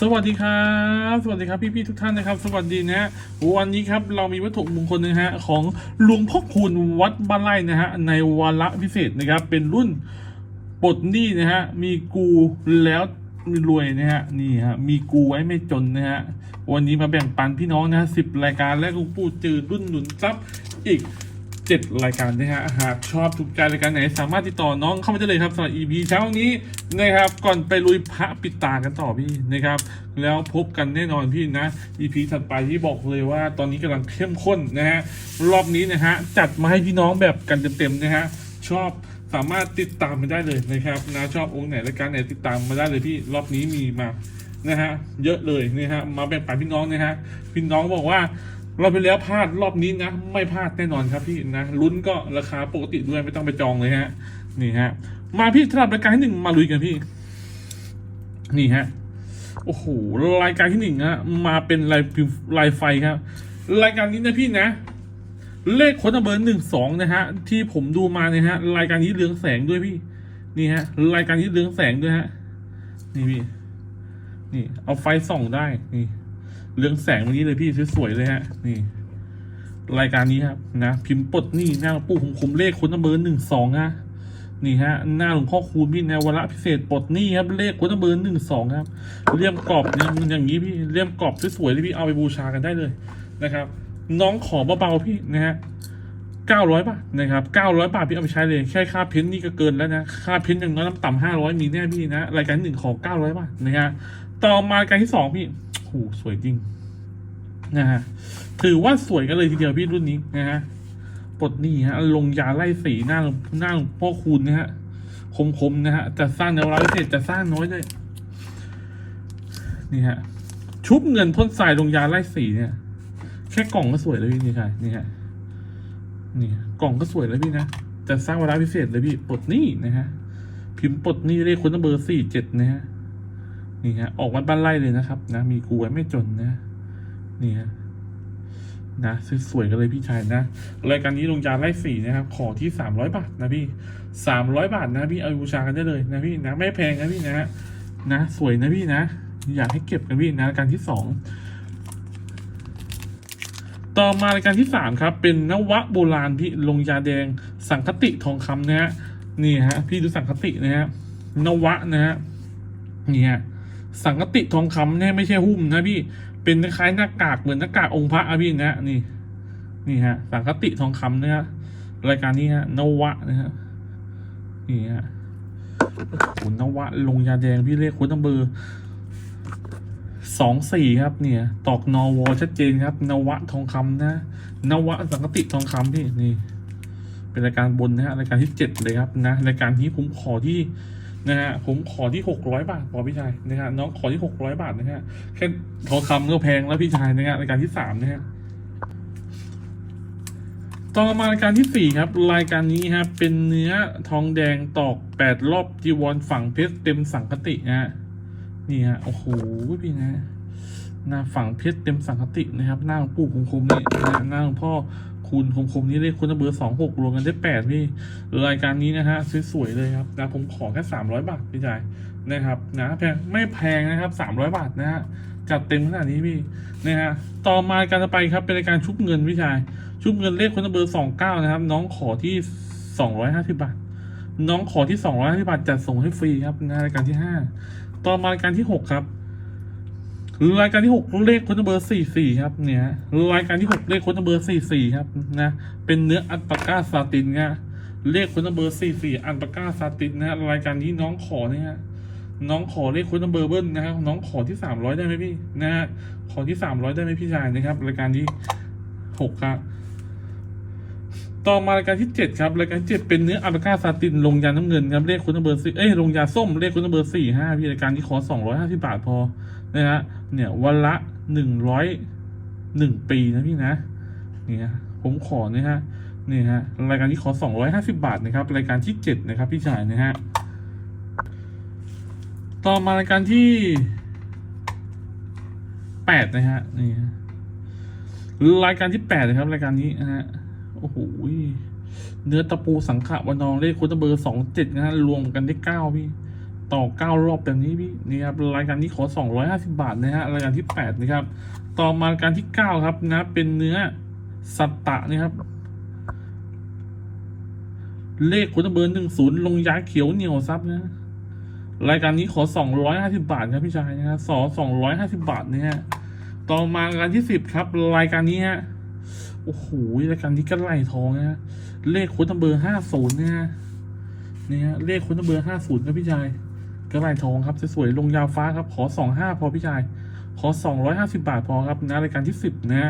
สวัสดีครับ สวัสดีครับพี่ๆทุกท่านนะครับ สวัสดีนะฮะวันนี้ครับเรามีวัตถุมงคลนะฮะของหลวงพ่อคูณวัดบ้านไร่นะฮะในวาระพิเศษนะครับเป็นรุ่นปลดหนี้นะฮะมีกูแล้วมีรวยนะฮะนี่ฮะมีกูไว้ไม่จนนะฮะวันนี้มาแบ่งปันพี่น้องนะฮะสิบรายการและลุงปู่จืดรุ่นหนุนทรัพย์อีก เจ็ดรายการนะฮะหากชอบถูกใจรายการไหน สามารถติดต่อน้องเข้ามาได้เลยครับสำหรับ EP เช้านี้นะครับ ก่อนไปลุยพระปิดตากันต่อพี่นะครับ แล้วพบกันแน่นอนพี่นะ EP ถัดไปที่บอกเลยว่าตอนนี้กำลังเข้มข้นนะฮะรอบนี้นะฮะจัดมาให้พี่น้องแบบกันเต็มๆนะฮะชอบสามารถติดตามมาได้เลยนะครับนะชอบองค์ไหนรายการไหนติดตามมาได้เลยพี่รอบนี้มีมานะฮะเยอะเลยนะฮะมาแบ่งปันพี่น้องนะฮะพี่น้องบอกว่า ราไปแล้วพลาดรอบนี้นะ ไม่พลาดแน่นอนครับพี่นะลุ้นก็ราคาปกติด้วยไม่ต้องไปจองเลยฮะ นี่ฮะ มาพี่สำหรับรายการที่หนึ่งมาลุยกันพี่ นี่ฮะโอ้โหรายการที่หนึ่งฮะมาเป็นลายลายไฟครับ รายการนี้นะพี่นะ เลขค้ดเบอร์หนึ่งสองนะฮะ ที่ผมดูมาเนี่ยฮะ รายการนี้เรืองแสงด้วยพี่ นี่ฮะ รายการนี้เรืองแสงด้วยฮะ นี่พี่ นี่ เอาไฟส่องได้นี่ เรื่องแสงวันนี้เลยพี่สวยๆเลยฮะ นี่ รายการนี้ครับนะพิมพ์ปดหนี่หน้าปู่ผมคุมเลขคนนัมเบอร์หนึ่งสองฮะนี่ฮะหน้าหลวงพ่อคูณพี่ในวาระพิเศษปลดหนี่ครับเลขคนนัมเบอร์หนึ่งสองครับเลี่ยมกรอบเนี่ยมันอย่างนี้พี่เลี่ยมกรอบสวยๆเลยพี่เอาไปบูชากันได้เลยนะครับ น้องขอเบาๆพี่นะฮะเก้าร้อยบาทนะครับเก้าร้อยบาทพี่เอาไปใช้เลยแค่ค่าเพ้นนี่ก็เกินแล้วนะค่าเพ้นอย่างน้อยน้ำต่ำห้าร้อยมีแน่พี่นะรายการหนึ่งขอเก้าร้อยบาทนะฮะต่อมารายการที่สองพี่ หสวยจริงนะฮะถือว่าสวยกันเลยทีเดียวพี่รุ่นนี้นะฮะปลดหนี่ฮะลงยาไล่สีหน้าหน้าลงพ่อคูณนะฮะคมๆนะฮะจะสร้างในเวลาพิเศษจะสร้างน้อยเลยนี่ฮะชุบเงินพ่นทรายลงยาไล่สีเนี่ย แค่กล่องก็สวยเลยพี่นี่ค่ะนี่ฮะนี่กล่องก็สวยแล้วพี่นะจะสร้างเวลาพิเศษเลยพี่ปลดหนี้นะฮะพิมพ์ปลดหนี้เลขคนเบอร์สี่เจ็ดนะฮะ นี่ฮะออกวัดบ้านไร่เลยนะครับ นะมีกูไว้ไม่จนนะนี่ฮะนะสวยๆกันเลยพี่ชายนะรายการนี้ลงยาไล่สีนะครับ ขอที่สามร้อยบาทนะพี่สามร้อยบาทนะพี่เอาบูชากันได้เลยนะพี่นะไม่แพงนะพี่นะนะ สวยนะพี่นะ อยากให้เก็บกันพี่นะรายการที่สองต่อมารายการที่สามครับ เป็นนวะโบราณพี่ลงยาแดง สังคติทองคำนะฮะนี่ฮะพี่ดูสังคตินะฮะนวะนะฮะนี่ฮะ สังกติทองคำเนี่ยไม่ใช่หุ้มนะพี่ เป็นคล้ายหน้ากากเหมือนหน้ากากองค์พระอะพี่นะนี่ นี่ฮะ สังกติทองคำนะฮะรายการนี้ฮะนวะนะฮะนี่ฮะโอ้โหนวะลงยาแดงพี่เลขคุณนัมเบอร์สองสี่ครับ เนี่ย ตอกนอวอชัดเจนครับ นวะทองคำนะนวะสังกติทองคำพี่นี่ เป็นรายการบนนะฮะรายการที่เจ็ดเลยครับนะรายการนี้ผมขอที่ นะฮะผมขอที่หกร้อยบาทพอพี่ชายนะฮะน้องขอที่หกร้อยบาทนะฮะแค่ทองคำก็แพงแล้วพี่ชายนะฮะรายการที่สามนะฮะต่อมารายการที่สี่ครับ รายการนี้ฮะเป็นเนื้อทองแดงตอกแปดรอบจีวรฝั่งเพชรเต็มสังคตินะฮะนี่ฮะโอ้โหพี่นะ น้าฝั่งเพชรเต็มสังคตินะครับ หน้าหลวงปู่คมๆนี่นะหน้าหลวงพ่อคูณคมๆนี่เลขคุณเบอร์สองหกรวมกันได้แปดพี่รายการนี้นะฮะสวยๆเลยครับนะผมขอแค่สามร้อยบาทพี่ชายนะครับนะแพงไม่แพงนะครับสามร้อยบาทนะฮะจัดเต็มขนาดนี้พี่นะฮะต่อมาการจะไปครับเป็นรายการชุบเงินพี่ชาย ชุบเงินเลขคนเบอร์สองเก้านะครับ น้องขอที่สองร้อยห้าสิบบาท น้องขอที่สองร้อยห้าสิบาทจัดส่งให้ฟรีครับนะรายการที่ห้าต่อมารายการที่หกครับ รายการที่หกเลขคนเบอร์สี่สี่ครับ เนี่ยรายการที่หกเลขคนเบอร์สี่สี่ครับนะเป็นเนื้ออัลปาก้าซาตินนะเลขคนเบอร์สี่สี่อัลปาก้าซาตินนะรายการนี้น้องขอเนี่ยน้องขอเลขคนเบอร์เบิ้ลนะครับน้องขอที่สามร้อยได้ไหมพี่นะฮะขอที่สามร้อยได้ไหมพี่ชายนะครับ รายการที่หกครับ ต่อมารายการที่เจ็ดครับ รายการที่เจ็ดเป็นเนื้ออัลกาซาติน ลงยาน้ำเงินครับเลขคุณเบอร์สี่เอ้ยลงยาส้มเลขคุณเบอร์สี่ห้าพี่รายการที่ขอสองร้อยห้าสิบาทพอนะฮะเนี่ยวันละหนึ่งร้อยหนึ่งปีนะพี่นะนี่ฮะผมขอนะฮะนี่ฮะรายการที่ขอสองร้อยห้าสิบาทนะครับรายการที่เจ็ดนะครับพี่ชายนะฮะต่อมารายการที่แปดนะฮะนี่ฮะรายการที่แปดนะครับ รายการนี้นะฮะ โอ้โหเนื้อตะปูสังขะวันนองเลขคุณเบอร์สองเจ็ดนะฮะรวมกันได้เก้าพี่ ต่อเก้ารอบแบบนี้พี่นี่ครับรายการนี้ขอสองร้อยห้าสิบาทนะฮะรายการที่แปดนะครับ ต่อมารายการที่เก้าครับนะ เป็นเนื้อสัตตะนะครับ เลขคุณเบอร์หนึ่งศูนย์ลงยาเขียวเหนียวซับนะรายการนี้ขอสองร้อยห้าสิบาทครับพี่ชายนะครับสอสองร้อยห้าสิบาทเนะฮะต่อมารายการที่สิบครับ รายการนี้ฮะ โอ้โหรายการนี้ก็ไล่ทองนะเลขคุณเบอร์ห้าศูนย์นะฮะนี่ยเลขคุณเบอร์ห้าศูนย์ครับพี่ชายก็ไล่ทองครับสวยๆลงยาวฟ้าครับ ขอสองห้าพอพี่ชาย ขอสองร้อยห้าสิบาทพอครับนะรายการที่สิบนะ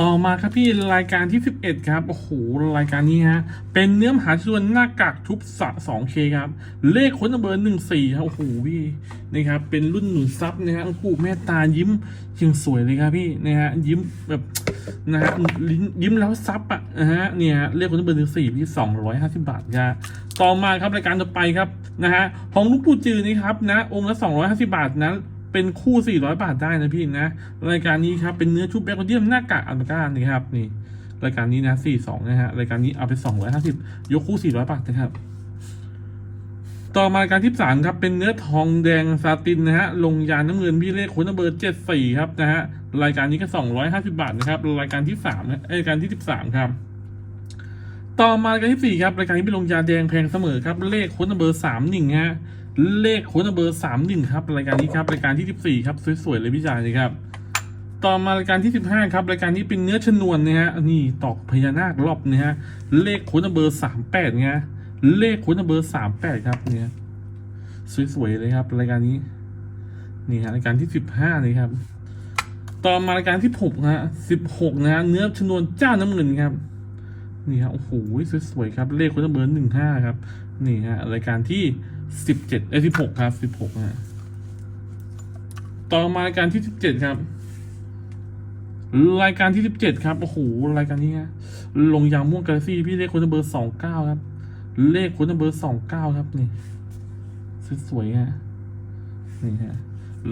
ต่อมาครับพี่รายการที่ 11 ครับ โอ้โห รายการนี้ฮะ เป็นเนื้อหาชวนหน้ากากทุบสะ 2K ครับ เลขค้นเบอร์14 ครับ โอ้โห พี่นี่ครับ เป็นรุ่นหนุนซับนะฮะโอ้โหแม่ตายิ้มยังสวยเลยครับพี่นะฮะ ยิ้มแบบนะฮะยิ้มแล้วซับอะนะฮะเนี่ยเลขค้นเบอร์14พี่250บาทครับต่อมาครับรายการต่อไปครับนะฮะของลุงปู่จือนี่ครับนะองค์ละ250บาทนะ เป็นคู่ 400 บาทได้นะพี่นะ รายการนี้ครับเป็นเนื้อชุบแบคโคเดียมหน้ากากอัลปาก้านี่ครับนี่รายการนี้นะ 42 นะฮะรายการนี้เอาไป 250 ยกคู่ 400 บาทนะครับ ต่อมารายการที่3ครับเป็นเนื้อทองแดงซาตินนะฮะลงยานน้ำเงินพี่เลขคุณเบอร์74 ครับนะฮะรายการนี้ก็ 250 บาทนะครับรายการที่3นะรายการที่ 13 ครับต่อมารายการที่4ครับรายการนี้เป็นลงยาแดงแพงเสมอครับเลขคุณเบอร์31ฮะ เลขโค้ดเบอร์สามหนึ่งครับรายการนี้ครับรายการที่สิบสี่ครับสวยๆเลยพี่ชายเลยครับต่อมารายการที่สิบห้าครับรายการนี้เป็นเนื้อชนวนนะฮะนี่ตอกพญานาครอบนะฮะเลขโค้ดเบอร์สามแปดนะเลขโค้ดเบอร์สามแปดครับเนี่ยสวยๆเลยครับ รายการนี้นี่ฮะรายการที่สิบห้าเลยครับ ต่อมารายการที่หกฮะสิบหกนะฮะเนื้อชนวนเจ้าน้ำเงินครับนี่ฮะโอ้โหสวยๆครับ เลขโค้ดเบอร์หนึ่งห้าครับ นี่ฮะรายการที่สิบเจ็ดเอ้สิบหกครับสิบหกฮะต่อมารายการที่สิบเจ็ดครับ รายการที่สิบเจ็ดครับโอ้โหรายการนี้ฮะลงยางม่วงกาแล็กซี่พี่เลขคนเบอร์สองเก้าครับ เลขคนเบอร์สองเก้าครับนี่สวยๆฮะนี่ฮะ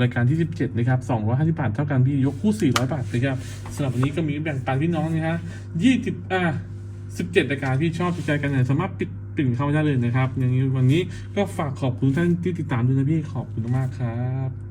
รายการที่สิบเจ็ดนะครับสองร้อยห้าสิบาท เท่ากันพี่ยกคู่สี่ร้อยบาทนะครับสำหรับวันนี้ก็มีแบ่งปันพี่น้องนะฮะยี่สิบอ่าสิบเจ็ดรายการที่ชอบติดใจกันเนี่ยสามารถปิด ปิ่นเข้าได้เลยนะครับอย่างนี้วันนี้ก็ฝากขอบคุณท่านที่ติดตามด้วยนะพี่ขอบคุณมากครับ